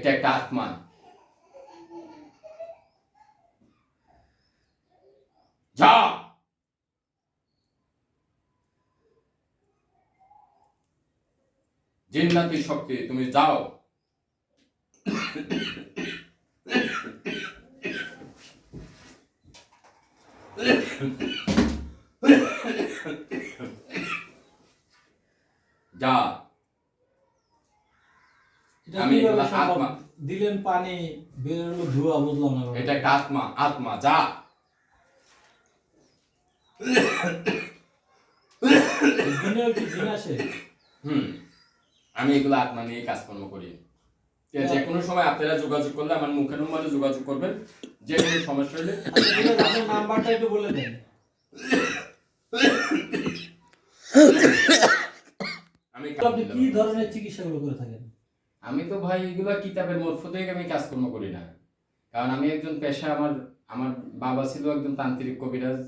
এটা একটা আত্মা যা জিন্নাতি শক্তি তুমি যাও। যা আমি আত্মা। দিলেন পানি বের হলো ধোয়া বুঝলাম না এটা একটা আত্মা আত্মা যা। হুম আমি এগুলো আত্মা নিয়ে কাজকর্ম করি। যে কোনো সময় আপনারা যোগাযোগ করলে আমার মুখের নম্বরে যোগাযোগ করবেন। যে কোনো সমস্যা হলে আচ্ছা আপনার নাম্বারটা একটু বলে দেন। আমি আপনি কি ধরনের চিকিৎসাগুলো করে থাকেন? আমি তো ভাই এগুলো কিতাবের মরফতে আমি কাজকর্ম করি না। কারণ আমি একজন পেশা, আমার আমার বাবা ছিল একজন তান্ত্রিক কবিরাজ।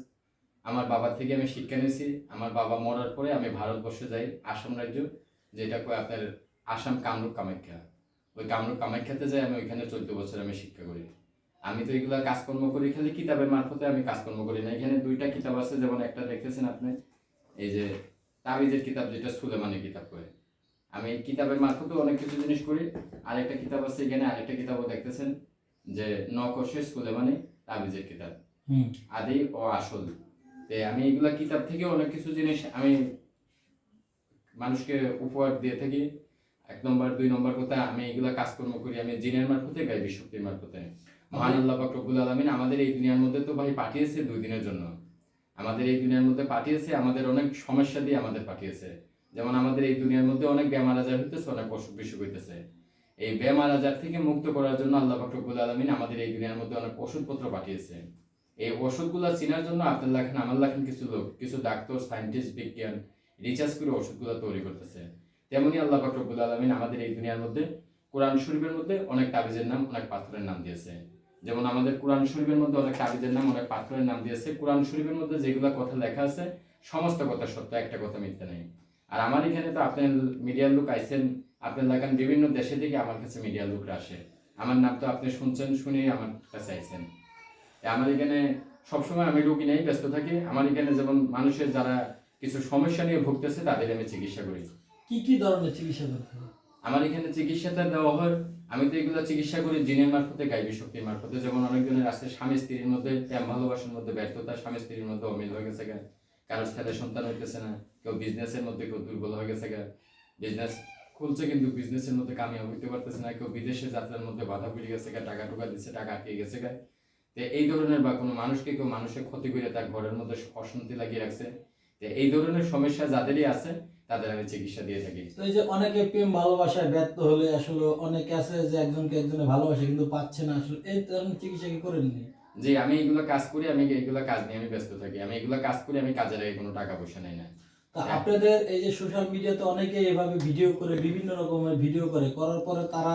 আমার বাবা থেকে আমি শিক্ষা নিয়েছি। আমার বাবা মরার পরে আমি ভারতবর্ষে যাই, আসাম রাজ্য, যেটা কয় আপনার আসাম কামরূপ কামাখ্যা। ওই কামরূপ কামাখ্যাতে যাই আমি ওইখানে চোদ্দ বছর আমি শিক্ষা করি। আমি তো এগুলো কাজকর্ম করি, খালি কিতাবের মারফতে আমি কাজকর্ম করি না। এখানে দুইটা কিতাব আছে, যেমন একটা দেখতেছেন আপনি, এই যে তাবিজের কিতাব, যেটা সুলেমানি কিতাব করে আমি এই কিতাবের মারফতে অনেক কিছু জিনিস করি। আরেকটা কিতাব আছে এখানে আরেকটা কিতাবও দেখতেছেন যে নকশে সুলেমানি তাবিজের কিতাব। আদি ও আসল। তে আমি এগুলা কিতাব থেকে অনেক কিছু জিনিস আমি মানুষকে উপহার দিয়ে থাকি। এক নম্বর দুই নম্বর কথা আমি এগুলা কাজকর্ম করি আমি জিনের মারফতে গাইবি শক্তির মারফতে। মহান আল্লাহ পাক রব্বুল আলামিন আমাদের এই দুনিয়ার মধ্যে তো ভাই পাঠিয়েছে দুই দিনের জন্য। আমাদের এই দুনিয়ার মধ্যে পাঠিয়েছে আমাদের অনেক সমস্যা দিয়ে আমাদের পাঠিয়েছে। যেমন আমাদের এই দুনিয়ার মধ্যে অনেক বেমার আজার হইতেছে, অনেক অসুখ বিসুখ হইতেছে। এই বেমার আজার থেকে মুক্ত করার জন্য আল্লাহ পাক রব্বুল আলামিন আমাদের এই দুনিয়ার মধ্যে অনেক ওষুধপত্র পাঠিয়েছে। এই ওষুধগুলো চেনার জন্য আপনার লেখেন আমার লেখেন কিছু লোক, কিছু ডাক্তার, সায়েন্টিস্ট, বিজ্ঞান, রিসার্চ করে ওষুধগুলো তৈরি করতেছে। তেমনি আল্লাহ পাক রব্বুল আলামিন আমাদের এই দুনিয়ার মধ্যে কোরআন শরীফের মধ্যে অনেক তাবিজের নাম, অনেক পাথরের নাম দিয়েছে। যেমন আমাদের কোরআন শরীফের মধ্যে অনেক তাবিজের নাম, অনেক পাথরের নাম দিয়েছে। কোরআন শরীফের মধ্যে যেগুলো কথা লেখা আছে, সমস্ত কথা সত্য, একটা কথা মিথ্যা নেই। আর আমার এখানে তো আপনার মিডিয়ার লোক আইছেন আপনার লাগান বিভিন্ন দেশে থেকে আমার কাছে মিডিয়ার লোকরা আসে। আমার নাম তো আপনি শুনছেন শুনেই আমার কাছে আইছেন। এ আমার এখানে সবসময় আমি রুগী নেই ব্যস্ত থাকি। আমার এখানে যেমন মানুষের যারা কিছু সমস্যা নিয়ে ভুগতেছে তাদের আমি চিকিৎসা করি। কি কি ধরনের চিকিৎসা করে থাকেন আমার এখানে চিকিৎসাটা দেওয়া হয় আমি তো এগুলো চিকিৎসা করি জিনের মারফতে গাইবী শক্তির মারফতে। যেমন অনেকজনের আছে স্বামী স্ত্রীর মধ্যে প্রেম ভালোবাসার মধ্যে ব্যর্থতা স্বামী স্ত্রীর মধ্যে অমিল হয়ে গেছে কারোর ছেলে সন্তান হইতেছে না, কেউ বিজনেসের মধ্যে কেউ দুর্বল হয়ে গেছে বিজনেস খুলছে কিন্তু বিজনেসের মধ্যে কামিয়াব হইতে পারতেছে না, কেউ বিদেশে যাত্রার মধ্যে বাধা পড়ে গেছে গা, টাকা টুকা দিচ্ছে টাকা আটকে গেছে গা। তো এই ধরনের বা কোনো মানুষকে কেউ মানুষের ক্ষতি করে তার ঘরের মধ্যে অশান্তি লাগিয়ে রাখছে। তো এই ধরনের সমস্যা যাদেরই আছে, তাদের আমি চিকিৎসা দিয়ে থাকি। তো এই যে অনেকে প্রেম ভালোবাসায় ব্যর্থ হলে আসলে অনেকে আছে যে একজনকে একজনে ভালোবাসে কিন্তু পাচ্ছে না, আসলে এই ধরনের চিকিৎসা কি করেননি যে আমি এগুলো কাজ করি আমি এগুলো কাজ নিয়ে আমি ব্যস্ত থাকি। আমি এগুলো কাজ করি আমি কাজের আগে কোনো টাকা পয়সা নেই না। তা আপনাদের এই যে সোশ্যাল মিডিয়াতে অনেকে এভাবে ভিডিও করে বিভিন্ন রকমের ভিডিও করে করার পরে তারা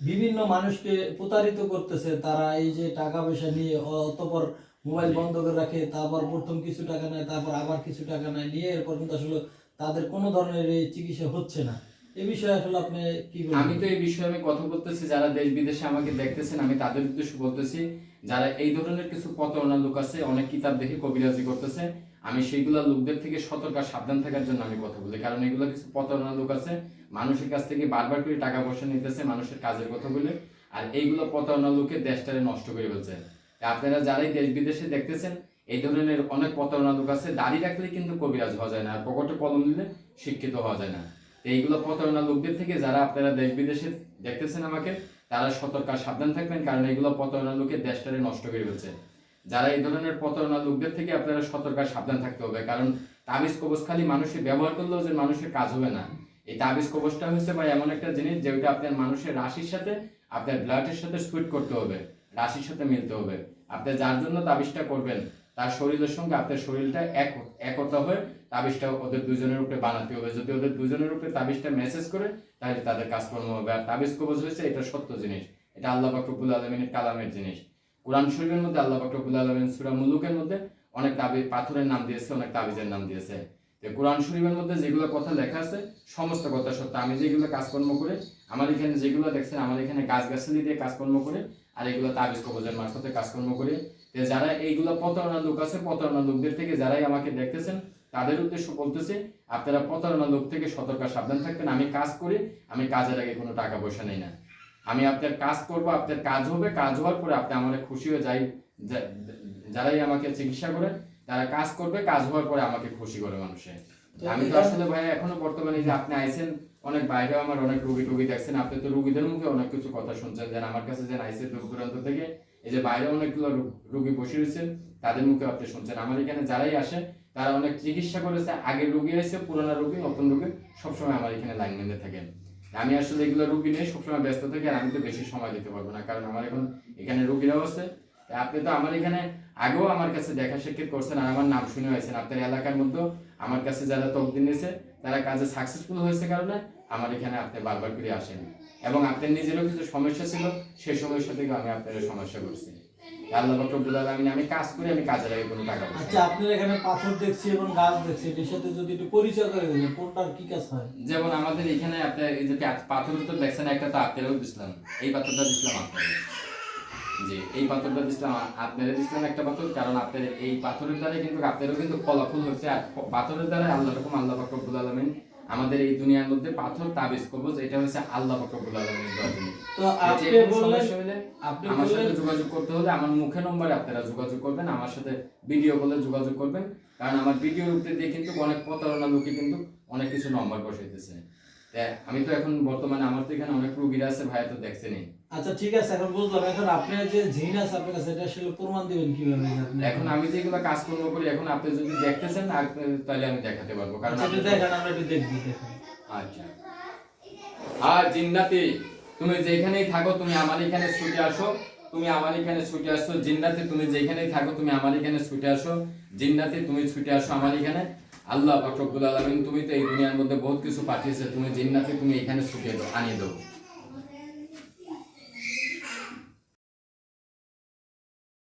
বিভিন্ন মানুষকে প্রতারিত করতেছে। তারা এই যে টাকা পয়সা নিয়ে অতপর মোবাইল বন্ধ করে রাখে তারপর প্রথম কিছু টাকা নেয় তারপর আবার কিছু টাকা নেয় নিয়ে এরপর কিন্তু আসলে তাদের কোনো ধরনের এই চিকিৎসা হচ্ছে না। এই বিষয়ে আসলে আপনি কি আমি তো এই বিষয়ে আমি কথা বলতেছি যারা দেশ বিদেশে আমাকে দেখতেছেন আমি তাদের উদ্দেশ্যে বলতেছি যারা এই ধরনের কিছু প্রতারণা লোক আছে, অনেক কিতাব দেখে কবিরাজি করতেছে, আমি সেইগুলা লোকদের থেকে সতর্ক, সাবধান থাকার জন্য আমি কথা বলি। কারণ এগুলো কিছু প্রতারণা লোক আছে, মানুষের কাছ থেকে বারবার করে টাকা পয়সা নিতেছে মানুষের কাজের কথা বলে আর এইগুলো প্রতারণা লোকে দেশটারে নষ্ট করে ফেলছে। আপনারা যারাই দেশ বিদেশে দেখতেছেন, এই ধরনের অনেক প্রতারণা লোক আছে, দাড়ি রাখলে কিন্তু কবিরাজ হওয়া যায় না, আর পকেটে কলম নিলে শিক্ষিত হওয়া যায় না। এইগুলো প্রতারণা লোকদের থেকে যারা আপনারা দেশ বিদেশে দেখতেছেন আমাকে তারা সতর্ক সাবধান থাকবেন, কারণ এগুলো প্রতারণা লোকের দেশটারে নষ্ট করে ফেলছে। যারা এই ধরনের প্রতারণা লোকদের থেকে আপনারা সতর্ক সাবধান থাকতে হবে, কারণ তাবিজ কবচ খালি মানুষের ব্যবহার করলেও যে মানুষের কাজ হবে না। এই তাবিজ কবচটা হচ্ছে ভাই এমন একটা জিনিস যেটা আপনার মানুষের রাশির সাথে আপনার ব্লাডের সাথে সুইট করতে হবে, রাশির সাথে মিলতে হবে। আপনি যার জন্য তাবিজটা করবেন, তার শরীরের সঙ্গে আপনার শরীরটা এক একতা হয়ে তাবিজটা ওদের দুজনের উপরে বানাতে হবে। যদি ওদের দুজনের উপরে তাবিজটা মেসেজ করে, তাহলে তাদের কাজকর্ম হবে। আর তাবিজ কবজ হয়েছে, এটা সত্য জিনিস। এটা আল্লাহ বাকরবুল আলমিনের কালামের জিনিস। কোরআন শরীফের মধ্যে আল্লাহ বাকরবুল আলমিন সুরা মুলুকের মধ্যে অনেক তাবিজ পাথরের নাম দিয়েছে, অনেক তাবিজের নাম দিয়েছে। কোরআন শরীফের মধ্যে যেগুলো কথা লেখা আছে, সমস্ত কথা সত্য। আমি যেগুলো কাজকর্ম করে, আমার এখানে যেগুলো দেখছেন, আমার এখানে গাছ গাছালি দিয়ে কাজকর্ম করে, আর এগুলো তাবিজ কবজের মারফতে কাজকর্ম করে। যারা এইগুলো প্রতারণা লোক আছে প্রতারণা লোকদের থেকে যারাই আমাকে দেখতেছেন তাদের উদ্দেশ্য বলতেছে আপনারা প্রতারণা লোক থেকে সতর্ক সাবধান থাকবেন আমি কাজ করি আমি কাজের আগে কোনো টাকা পয়সা নেই না। আমি আপনার কাজ করব আপনার কাজ হবে কাজ হওয়ার পরে আপনি আমার খুশি হয়ে যাই যারাই আমাকে চিকিৎসা করে তারা কাজ করবে কাজ হওয়ার পরে আমাকে খুশি করে মানুষে। আমি তো আসলে ভাই এখনও বর্তমানে যে আপনি আইছেন অনেক বাইরেও আমার অনেক রুগী টুগী দেখছেন আপনি তো রুগীদের মুখে অনেক কিছু কথা শুনছেন যেন আমার কাছে যেন আইসে দূর দূরান্ত থেকে এই যে বাইরে অনেকগুলো রুগী বসে রয়েছেন তাদের মুখে আপনি শুনছেন। আমার এখানে যারাই আসে তারা অনেক চিকিৎসা করেছে, আগের রুগী এসে পুরোনো রুগী, নতুন রুগী, সবসময় আমার এখানে লাইন মেনে থাকেন। আমি আসলে এগুলো রুগী নিয়ে সবসময় ব্যস্ত থাকি আর আমি তো বেশি সময় দিতে পারব না, কারণ আমার এখন এখানে রুগীরাও আছে। আপনি তো আমার এখানে আগেও আমার কাছে দেখা সাক্ষাৎ করছেন আর আমার নাম শুনে হয়েছেন। আপনার এলাকার মধ্যে আমার কাছে যারা তকদিন নিয়েছে, তারা কাজে সাকসেসফুল হয়েছে কারণে আমার এখানে আপনি বারবার করে আসেন। এবং আপনার নিজেরও কিছু সমস্যা ছিল সেই সমস্যা থেকে আমি আপনার সমস্যা করছি। আল্লাহ রব্বুল আলামিন আমি কাজ করি আমি কাজের আগে কোনো টাকা আচ্ছা আপনার এখানে পাথর দেখছি এবং গাছ দেখছি এটার সাথে যদি একটু পরিচয় করে দেবেন কোনটার কি কাজ হয়? যেমন আমাদের এখানে আপনার এই যে পাথর তো দেখছেন একটা তো আপনারও দিছিলাম। এই পাথরটা দিছিলাম জি এই পাথরটা দিছিলাম আপনারা দিছিলাম একটা পাথর কারণ আপনার এই পাথরের দ্বারা কিন্তু আপনারও কিন্তু ফলাফল হচ্ছে আর পাথরের দ্বারা আল্লাহ রকম আল্লাহ ফাকরুল আলমিন আমাদের এই দুনিয়ার মধ্যে পাথর তাবিজ কবজ এটা হচ্ছে আল্লাহ জিনিস তো আপনি বললেন আপনি আমার সাথে যোগাযোগ করতে হলে আমার মুখে নম্বরে আপনারা যোগাযোগ করবেন আমার সাথে ভিডিও কলে যোগাযোগ করবেন। কারণ আমার ভিডিওর উপরে দিয়ে কিন্তু অনেক প্রতারণা লোকে কিন্তু অনেক কিছু নম্বর বসাইতেছে। আমি তো এখন বর্তমানে আমার তো এখানে অনেক রুগীরা আছে ভাইয়া তো দেখছেনই আচ্ছা ঠিক আছে এখন বুঝলাম। এখন আপনার যে জিন আছে আপনার কাছে এটা আসলে প্রমাণ দিবেন কীভাবে যে আপনি এখন আমি যেগুলো কাজকর্ম করি এখন আপনি যদি দেখতেছেন তাহলে আমি দেখাতে পারব। কারণ আচ্ছা আপনি একটু দেখেন আমরা একটু দেখব আচ্ছা। আর জিন্নাতি তুমি যেখানেই থাকো তুমি আমার এখানে ছুটে আসো। তুমি আমার এখানে ছুটে আসো। জিন্নাতি তুমি যেখানেই থাকো তুমি আমার এখানে ছুটে আসো। জিন্নাতি তুমি ছুটে আসো আমার এখানে। আল্লাহ রব্বুল আলমিন তুমি তো এই দুনিয়ার মধ্যে বহুত কিছু পাঠিয়েছে, তুমি জিন্নাতে তুমি এখানে ছুটে দাও, আনিয়ে দাও।